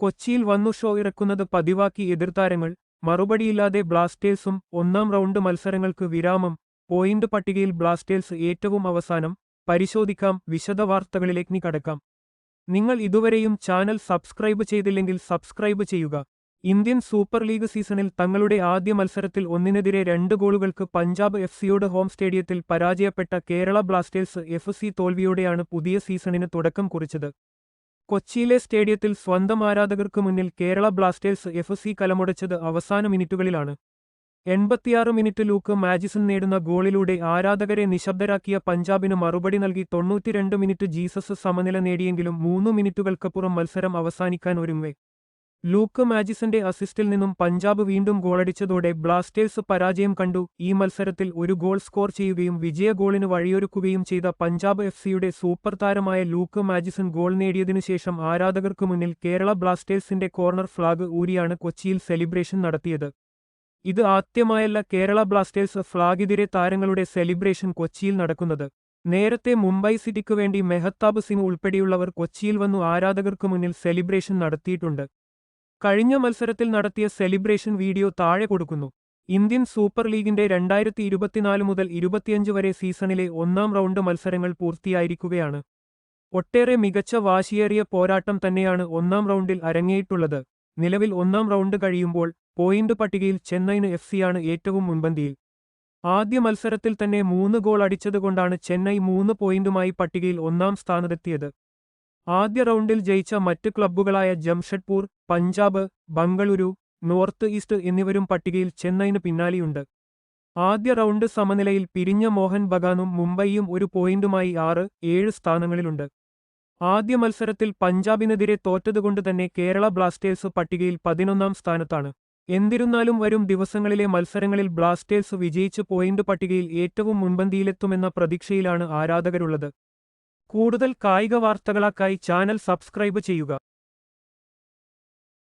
കൊച്ചിയിൽ വന്നു ഷോ ഇറക്കുന്നത് പതിവാക്കി എതിർതാരങ്ങൾ മറുപടിയില്ലാതെ ബ്ലാസ്റ്റേഴ്സും ഒന്നാം റൗണ്ട് മത്സരങ്ങൾക്ക് വിരാമം പോയിന്റ് പട്ടികയിൽ ബ്ലാസ്റ്റേഴ്സ് ഏറ്റവും അവസാനം പരിശോധിക്കാം വിശദവാർത്തകളിലേക്ക് കടക്കാം. നിങ്ങൾ ഇതുവരെയും ചാനൽ സബ്സ്ക്രൈബ് ചെയ്തില്ലെങ്കിൽ സബ്സ്ക്രൈബ് ചെയ്യുക. ഇന്ത്യൻ സൂപ്പർ ലീഗ് സീസണിൽ തങ്ങളുടെ ആദ്യ മത്സരത്തിൽ ഒന്നിനെതിരെ രണ്ട് ഗോളുകൾക്ക് പഞ്ചാബ് എഫ് സിയോട് ഹോം സ്റ്റേഡിയത്തിൽ പരാജയപ്പെട്ട കേരള ബ്ലാസ്റ്റേഴ്സ് എഫ് സി തോൽവിയോടെയാണ് പുതിയ സീസണിന് തുടക്കം കുറിച്ചത്. കൊച്ചിയിലെ സ്റ്റേഡിയത്തിൽ സ്വന്തം ആരാധകർക്ക് മുന്നിൽ കേരള ബ്ലാസ്റ്റേഴ്സ് എഫ് സി കലമുടച്ചത് അവസാന മിനിറ്റുകളിലാണ്. എൺപത്തിയാറ് മിനിറ്റ് ലൂക്ക് മാജിസൺ നേടുന്ന ഗോളിലൂടെ ആരാധകരെ നിശബ്ദരാക്കിയ പഞ്ചാബിന് മറുപടി നൽകി തൊണ്ണൂറ്റിരണ്ട് മിനിറ്റ് ജീസസ് സമനില നേടിയെങ്കിലും മൂന്നു മിനിറ്റുകൾക്കപ്പുറം മത്സരം അവസാനിക്കാൻ ഒരുങ്ങെ ലൂക്ക് മാജിസന്റെ അസിസ്റ്റിൽ നിന്നും പഞ്ചാബ് വീണ്ടും ഗോളടിച്ചതോടെ ബ്ലാസ്റ്റേഴ്സ് പരാജയം കണ്ടു. ഈ മത്സരത്തിൽ ഒരു ഗോൾ സ്കോർ ചെയ്യുകയും വിജയ ഗോളിന് വഴിയൊരുക്കുകയും ചെയ്ത പഞ്ചാബ് എഫ് സിയുടെ സൂപ്പർ താരമായ ലൂക്ക് മാജിസൺ ഗോൾ നേടിയതിനു ശേഷം ആരാധകർക്കു മുന്നിൽ കേരള ബ്ലാസ്റ്റേഴ്സിന്റെ കോർണർ ഫ്ളാഗ് ഊരിയാണ് കൊച്ചിയിൽ സെലിബ്രേഷൻ നടത്തിയത്. ഇത് ആദ്യമായല്ല കേരള ബ്ലാസ്റ്റേഴ്സ് ഫ്ളാഗിതിരെ താരങ്ങളുടെ സെലിബ്രേഷൻ കൊച്ചിയിൽ നടക്കുന്നത്. നേരത്തെ മുംബൈ സിറ്റിക്കു വേണ്ടി മെഹത്താബ് സിംഗ് ഉൾപ്പെടെയുള്ളവർ കൊച്ചിയിൽ വന്നു ആരാധകർക്കു മുന്നിൽ സെലിബ്രേഷൻ നടത്തിയിട്ടുണ്ട്. കഴിഞ്ഞ മത്സരത്തിൽ നടത്തിയ സെലിബ്രേഷൻ വീഡിയോ താഴെ കൊടുക്കുന്നു. ഇന്ത്യൻ സൂപ്പർ ലീഗിന്റെ രണ്ടായിരത്തി ഇരുപത്തിനാല് മുതൽ ഇരുപത്തിയഞ്ച് വരെ സീസണിലെ ഒന്നാം റൗണ്ട് മത്സരങ്ങൾ പൂർത്തിയായിരിക്കുകയാണ്. ഒട്ടേറെ മികച്ച വാശിയേറിയ പോരാട്ടം തന്നെയാണ് ഒന്നാം റൗണ്ടിൽ അരങ്ങേയിട്ടുള്ളത് നിലവിൽ ഒന്നാം റൗണ്ട് കഴിയുമ്പോൾ പോയിന്റ് പട്ടികയിൽ ചെന്നൈയിന് എഫ് സിയാണ് ഏറ്റവും മുൻപന്തിയിൽ. ആദ്യ മത്സരത്തിൽ തന്നെ മൂന്ന് ഗോൾ അടിച്ചതുകൊണ്ടാണ് ചെന്നൈ മൂന്ന് പോയിന്റുമായി പട്ടികയിൽ ഒന്നാം സ്ഥാനത്തെത്തിയത്. ആദ്യ റൗണ്ടിൽ ജയിച്ച മറ്റ് ക്ലബ്ബുകളായ ജംഷഡ്പൂർ പഞ്ചാബ് ബംഗളൂരു നോർത്ത് ഈസ്റ്റ് എന്നിവരും പട്ടികയിൽ ചെന്നൈന് പിന്നാലെയുണ്ട്. ആദ്യ റൗണ്ട് സമനിലയിൽ പിരിഞ്ഞ മോഹൻ ബഗാനും മുംബൈയും ഒരു പോയിന്റുമായി ആറ് ഏഴ് സ്ഥാനങ്ങളിലുണ്ട്. ആദ്യ മത്സരത്തിൽ പഞ്ചാബിനെതിരെ തോറ്റതുകൊണ്ട് തന്നെ കേരള ബ്ലാസ്റ്റേഴ്സ് പട്ടികയിൽ പതിനൊന്നാം സ്ഥാനത്താണ്. എന്നിരുന്നാലും വരും ദിവസങ്ങളിലെ മത്സരങ്ങളിൽ ബ്ലാസ്റ്റേഴ്സ് വിജയിച്ച് പോയിന്റ് പട്ടികയിൽ ഏറ്റവും മുൻപന്തിയിലെത്തുമെന്ന പ്രതീക്ഷയിലാണ് ആരാധകരുള്ളത്. കൂടുതൽ കായിക വാർത്തകളാക്കായി ചാനൽ സബ്സ്ക്രൈബ് ചെയ്യുക.